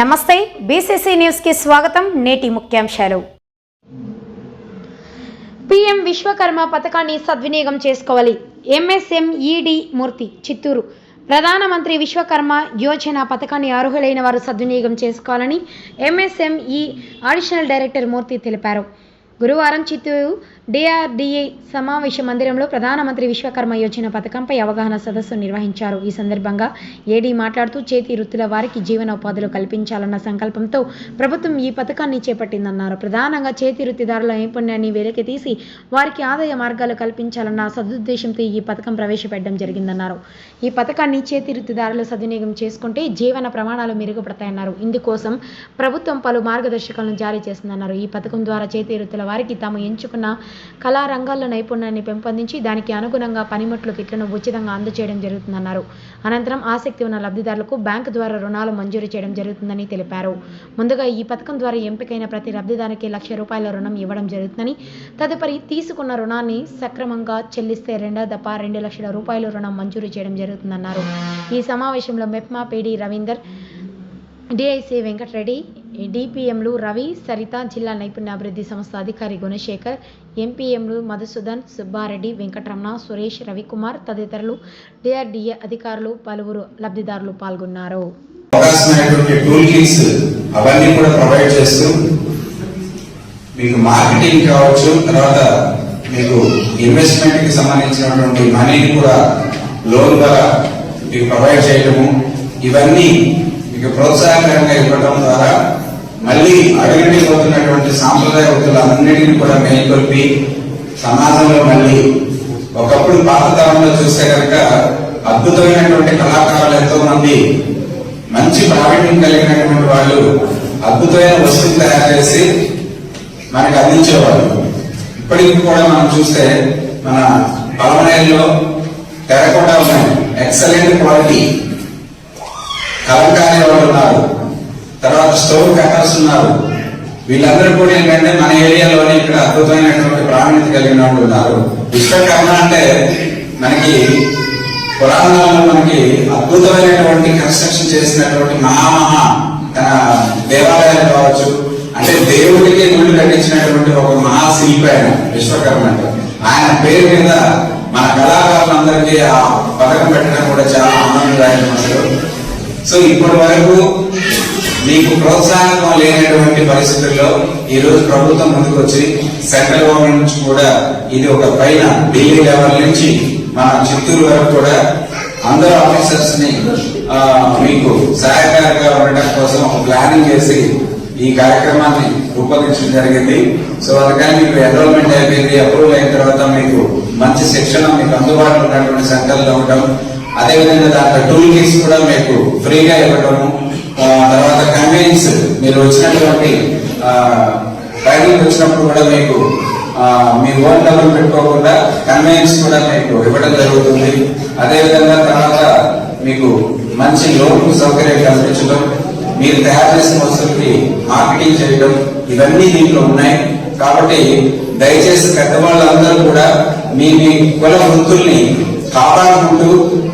నమస్తే బీసీసీ న్యూస్కి స్వాగతం. నేటి ముఖ్యాంశాలు. పిఎం విశ్వకర్మ పథకాన్ని సద్వినియోగం చేసుకోవాలి. ఎంఎస్ఎంఈడి మూర్తి చిత్తూరు. ప్రధానమంత్రి విశ్వకర్మ యోజన పథకాన్ని అర్హులైన వారు సద్వినియోగం చేసుకోవాలని ఎంఎస్ఎంఈ అడిషనల్ డైరెక్టర్ మూర్తి తెలిపారు. గురువారం చిత్తూరు డిఆర్డీఏ సమావేశ మందిరంలో ప్రధానమంత్రి విశ్వకర్మ యోజన పథకంపై అవగాహన సదస్సు నిర్వహించారు. ఈ సందర్భంగా ఏడీ మాట్లాడుతూ చేతి వృత్తుల వారికి జీవనోపాధులు కల్పించాలన్న సంకల్పంతో ప్రభుత్వం ఈ పథకాన్ని చేపట్టిందన్నారు. ప్రధానంగా చేతి వృత్తిదారుల నైపుణ్యాన్ని వెలికి తీసి వారికి ఆదాయ మార్గాలు కల్పించాలన్న సదుద్దేశంతో ఈ పథకం ప్రవేశపెట్టడం జరిగిందన్నారు. ఈ పథకాన్ని చేతి వృత్తిదారులు సద్వినియోగం చేసుకుంటే జీవన ప్రమాణాలు మెరుగుపడతాయన్నారు. ఇందుకోసం ప్రభుత్వం పలు మార్గదర్శకాలను జారీ చేస్తుందన్నారు ఈ పథకం ద్వారా చేతి వృత్తుల వారికి తాము ఎంచుకున్న కళా రంగాల్లో నైపుణ్యాన్ని పెంపొందించి దానికి అనుగుణంగా పనిముట్లు కిట్లను ఉచితంగా అందజేయడం జరుగుతుందన్నారు. అనంతరం ఆసక్తి ఉన్న లబ్ధిదారులకు బ్యాంకు ద్వారా రుణాలు మంజూరు చేయడం జరుగుతుందని తెలిపారు. ముందుగా ఈ పథకం ద్వారా ఎంపికైన ప్రతి లబ్ధిదారికి లక్ష రూపాయల రుణం ఇవ్వడం జరుగుతుందని తదుపరి తీసుకున్న రుణాన్ని సక్రమంగా చెల్లిస్తే రెండో దఫా రెండు లక్షల రూపాయల రుణం మంజూరు చేయడం జరుగుతుందన్నారు. ఈ సమావేశంలో మెప్మా పీడి రవీందర్ డిఐసి వెంకటరెడ్డి డిపిఎంలు రవి సరిత జిల్లా నైపుణ్యాభివృద్ధి సంస్థ అధికారి గుణశేఖర్ ఎంపీఎంలు మధుసూదన్ సుబ్బారెడ్డి వెంకటరమణ సురేష్ రవికుమార్ తదితరులు డిఆర్డిఏ అధికారులు పలువురు లబ్ధిదారులు పాల్గొన్నారు. అవన్నీ కూడా ప్రొవైడ్ చేస్తూ మీకు మార్కెటింగ్ కావచ్చు తర్వాత మీకు ఇన్వెస్ట్మెంట్కి సంబంధించినటువంటి మనీని కూడా లోన్ ద్వారా మీకు ప్రొవైడ్ చేయడము. ఇవన్నీ మీకు ప్రోత్సాహకరంగా ఇవ్వడం ద్వారా మళ్ళీ అడుగుడిపోతున్నటువంటి సాంప్రదాయ వృత్తులన్నిటిని కూడా మేల్కొల్పి సమాజంలో మళ్ళీ ఒకప్పుడు పాతతరంలో చూస్తే కనుక అద్భుతమైనటువంటి కళాకారులు ఎంతో మంది మంచి ప్రావీణ్యం కలిగినటువంటి వాళ్ళు అద్భుతమైన వస్తువులు తయారు చేసి మనకు అందించేవాళ్ళు. ఇప్పటికి కూడా మనం చూస్తే మన పలమనేరులో తెరకుండా ఉన్నాయి. Excellent quality kalamkari stove cutters ఉన్నారు. వీళ్ళందరూ కూడా ఏంటంటే మన ఏరియాలోనే ఇక్కడ అద్భుతమైనటువంటి ప్రాణ్యత కలిగిన వాళ్ళు ఉన్నారు. విశ్వకర్మ అంటే మనకి పురాణాలలో మనకి అద్భుతమైనటువంటి కన్స్ట్రక్షన్ చేసినటువంటి మహామహా తన దేవాలయాలు కావచ్చు. అంటే దేవుడికి గుడి కట్టించినటువంటి ఒక మహాశిల్పి ఆయన విశ్వకర్మ అంటే. ఆయన పేరు మీద మన కళాకారులందరికీ ఆ పథకం పెట్టడం కూడా చాలా ఆనందదాయకం అసలు. సో ఇప్పటి వరకు మీకు ప్రోత్సాహం లేనటువంటి పరిస్థితుల్లో ఈ రోజు ప్రభుత్వం ముందుకు వచ్చి సెంట్రల్ గవర్నమెంట్ నుంచి కూడా ఇది ఒక పైన ఢిల్లీ లెవెల్ నుంచి మన చిత్తూరు వరకు కూడా అందరు ఆఫీసర్స్ని మీకు సహాయకారిగా ఉండటం కోసం ప్లానింగ్ చేసి ఈ కార్యక్రమాన్ని రూపొందించడం జరిగింది. సో అందుకని మీకు ఎన్రోల్మెంట్ అయిపోయింది అప్రూవల్ అయిన తర్వాత మీకు మంచి శిక్షణ మీకు అందుబాటులో ఉన్నటువంటి సెంటర్లో ఉండడం. అదేవిధంగా దాంట్లో టూల్ కిట్స్ కూడా మీకు ఫ్రీగా ఇవ్వడము తర్వాత కన్వీన్స్ మీరు వచ్చినటువంటి బయటకు వచ్చినప్పుడు కూడా మీకు మీ ఓన్ డబ్బులు పెట్టుకోకుండా కన్వీనియన్స్ కూడా మీకు ఇవ్వడం జరుగుతుంది. అదేవిధంగా తర్వాత మీకు మంచి లోన్ సౌకర్యం కల్పించడం మీరు తయారు చేసిన వస్తువులకి మార్కెటింగ్ చేయడం ఇవన్నీ దీంట్లో ఉన్నాయి. కాబట్టి దయచేసి పెద్దవాళ్ళందరూ కూడా మీ మీ కుల వృత్తుల్ని కాపాడుకుంటూ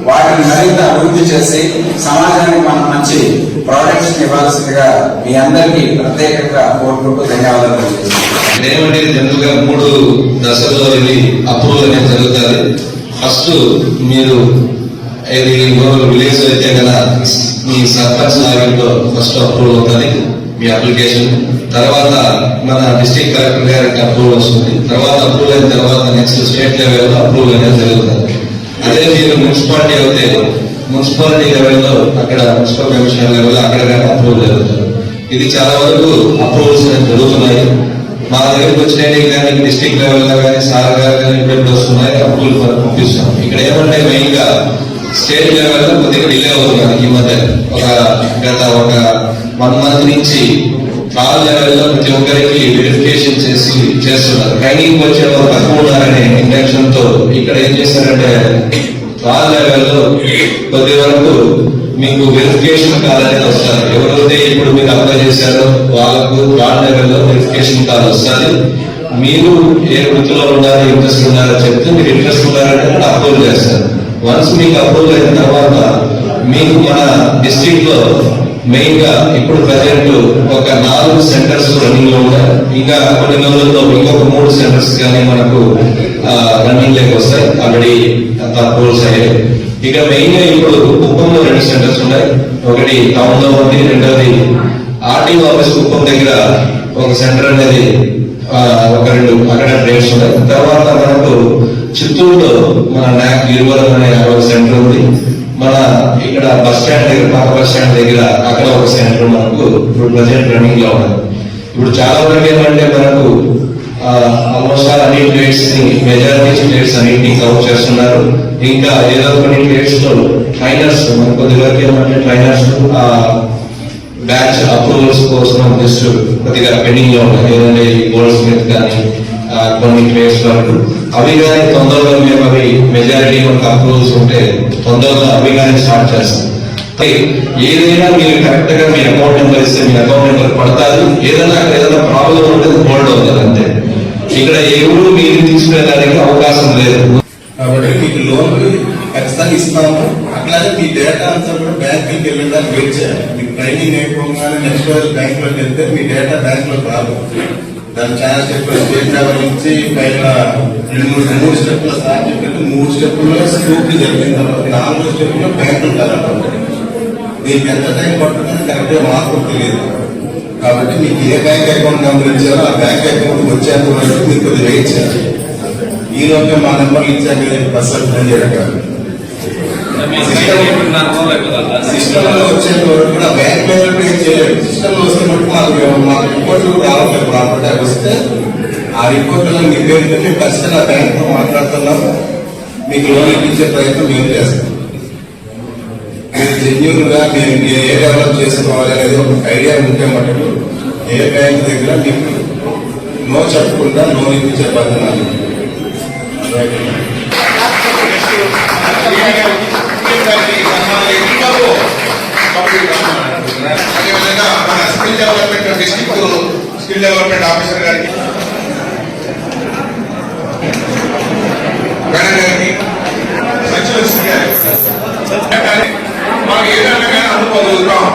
వాటిని మరింత అభివృద్ధి చేసి సమాజానికి మనం మంచి ప్రోడక్ట్స్ ఇవ్వాల్సిందిగా మీ అందరికీ ప్రత్యేకంగా కోరుకుంటూ ధన్యవాదాలు తెలియజేస్తున్నాను. ఏమంటే మూడు దశల్లో ఇది అప్రూవల్ అనేది జరుగుతుంది. ఫస్ట్ మీరు ఇది విలేజ్ అయితే కదా మీ సర్పంచ్ లెవెల్లో ఫస్ట్ అప్రూవల్ అవుతుంది మీ అప్లికేషన్. తర్వాత మన డిస్ట్రిక్ట్ కలెక్టర్ గారికి అప్రూవల్ వస్తుంది. తర్వాత అప్రూవల్ అయిన తర్వాత నెక్స్ట్ స్టేట్ లెవెల్లో అప్రూవల్ అనేది జరుగుతుంది. అదే మీరు మున్సిపాలిటీ అయితే మున్సిపాలిటీ లెవెల్లో అక్కడ మున్సిపల్ కమిషనర్ లెవెల్లో అక్కడ కానీ అప్రూవల్ జరుగుతుంది. ఇది చాలా వరకు అప్రూవల్స్ జరుగుతున్నాయి. మా దగ్గరకు వచ్చినవి కానీ డిస్ట్రిక్ట్ లెవెల్లో కానీ సార్ గారు కానీ ఇబ్బంది వస్తున్నాయి అప్రూవల్ పంపిస్తాం ఇక్కడ ఏమంటే మెయిన్గా స్టేట్ లెవెల్లో కొద్దిగా డిలే అవుతున్నాను ఈ మధ్య. ఒక గత ఒక వన్ మంత్ నుంచి ట్రాల్ లెవెల్లో ప్రతి ఒక్కరికి వెరిఫికేషన్ చేసి చేస్తున్నారు. ట్రైనింగ్ వచ్చే వాళ్ళు తక్కువ ఉన్నారని ఇక్కడ ఏం చేశారంటే ట్రాల్ లెవెల్లో కొద్ది వరకు మీకు వెరిఫికేషన్ కాల్ అనేది వస్తుంది. ఎవరైతే ఇప్పుడు మీరు అప్లై చేశారో వాళ్ళకు ట్రాల్ లెవెల్లో వెరిఫికేషన్ కాల్ వస్తుంది. మీరు ఏ వృత్తిలో ఉన్నారు ఇంట్రెస్ట్ ఉన్నారో చెప్తే మీరు ఇంట్రెస్ట్ ఉన్నారంటే కూడా అప్రూవ్ చేస్తారు. వన్స్ మీకు అప్రూవ్ అయిన తర్వాత మీకు మన డిస్ట్రిక్ట్లో మెయిన్గా ఇప్పుడు ప్రజెంట్ ఒక నాలుగు సెంటర్స్ రన్నింగ్లో ఉన్నాయి ఇంకా కొన్ని రోజుల్లో ఇంకొక మూడు సెంటర్స్ కానీ మనకు రన్నింగ్ లేక వస్తాయి. ఆల్రెడీ అప్రూవల్స్ అయ్యాయి. ఇక మెయిన్గా ఇప్పుడు కుప్పంలో రెండు సెంటర్స్ ఉన్నాయి. ఒకటి టౌన్లో ఉంది రెండోది ఆర్టీఓ ఆఫీస్ కుప్పం దగ్గర ఒక సెంటర్ అనేది ఒక రెండు అక్కడ ట్రైన్స్ ఉన్నాయి. తర్వాత మనకు చిత్తూరులో మన నాక్ గిరివరం అనే ఒక సెంటర్ ఉంది. మన ఇక్కడ బస్ స్టాండ్ దగ్గర పాత బస్ స్టాండ్ దగ్గర అక్కడ ఒక సెంటర్ మనకు ఇప్పుడు ప్రజెంట్ రన్నింగ్లో ఉన్నది. ఇప్పుడు చాలా వరకు ఏమంటే మనకు ఆల్మోస్ట్ ఆల్ అన్ని ట్రేడ్స్ని మెజారిటీ స్టేట్స్ అన్నింటినీ కవర్ చేస్తున్నారు. ఇంకా ఏదో కొన్ని ట్రేడ్స్లో ట్రైనర్స్ మన కొద్ది వరకు ఏమంటే ట్రైనర్స్ బ్యాచ్ అప్రూవల్స్ కోసం జస్ట్ కొద్దిగా పెండింగ్లో ఉన్నాయి. ఏదంటే ఈ గోల్డ్ స్మిత్ కానీ కొన్ని ట్రేడ్స్ వరకు. అవి కానీ తొందరగా మేము అవి మెజారిటీ మనకు అప్రూవల్స్ ఉంటే తొందరగా అవి కానీ స్టార్ట్ చేస్తాం. ఏదైనా మీరు కరెక్ట్గా మీ అకౌంట్ నెంబర్ ఇస్తే మీ అకౌంట్ నెంబర్ పడతారు ఏదైనా అక్కడ ఏదైనా ప్రాబ్లం ఉంటే హోల్డ్ అవుతారు అంతే. ఇక్కడ ఎవరు మీరు తీసుకునేదానికి అవకాశం లేదు. కాబట్టి మీకు లోన్ ఖచ్చితంగా ఇస్తాము. అట్లాగే మీ డేటా అంతా కూడా బ్యాంకుకి వెళ్ళడానికి వెయిట్ చేయాలి. మీకు ట్రైనింగ్ అయిపోగానే నెక్స్ట్ రోజు బ్యాంక్లోకి వెళ్తే మీ డేటా బ్యాంక్లో రాదు. దాని చాలా స్టెప్ స్టేట్ లెవెల్ నుంచి పైన రెండు మూడు మూడు స్టెప్ల సార్ చెప్పినట్టు మూడు స్టెప్లో స్కూప్ జరిగిన తర్వాత నాలుగో స్టెప్ బ్యాంక్ బ్యాంకులు మీకు ఎంత టైం పడుతుందని కరెక్ట్గా మాకు తెలియదు. కాబట్టి మీకు ఏ బ్యాంక్ అకౌంట్ నెంబర్ ఇచ్చారో ఆ బ్యాంక్ అకౌంట్ వచ్చేంత వరకు మీరు కొద్ది వెయిట్ చేయాలి. ఈ లోపల మా నెంబర్లు ఇచ్చాక నేను బస్ అర్థం చేయడం సిస్టమ్లో వచ్చేంత వరకు కూడా బ్యాంక్ మేనేజ్మెంట్ ఏం చేయలేదు సిస్టమ్లో వస్తే మటుకు మాకు మాకు రిపోర్ట్లు రావట్లేదు. ప్రాపర్టీ రిపోర్ట్లో మీ పేరు పెట్టి ఫస్ట్ నా బ్యాంక్తో మాట్లాడుతున్నాము మీకు లోన్ ఇప్పించే ప్రయత్నం మేము చేస్తాం. మీరు జెన్యున్గా మీరు ఏ డెవలప్ చేసుకోవాలి అనేది ఒక ఐడియా ఉంటే మటుకు ఏ బ్యాంక్ దగ్గర మీకు నో చెప్పకుండా లోన్ ఇప్పించే పద్ధతి. అదేవిధంగా మన skill development district skill development officer గారికి గారిని మాకు ఏదైనా కానీ అందుకోగలుగుతాం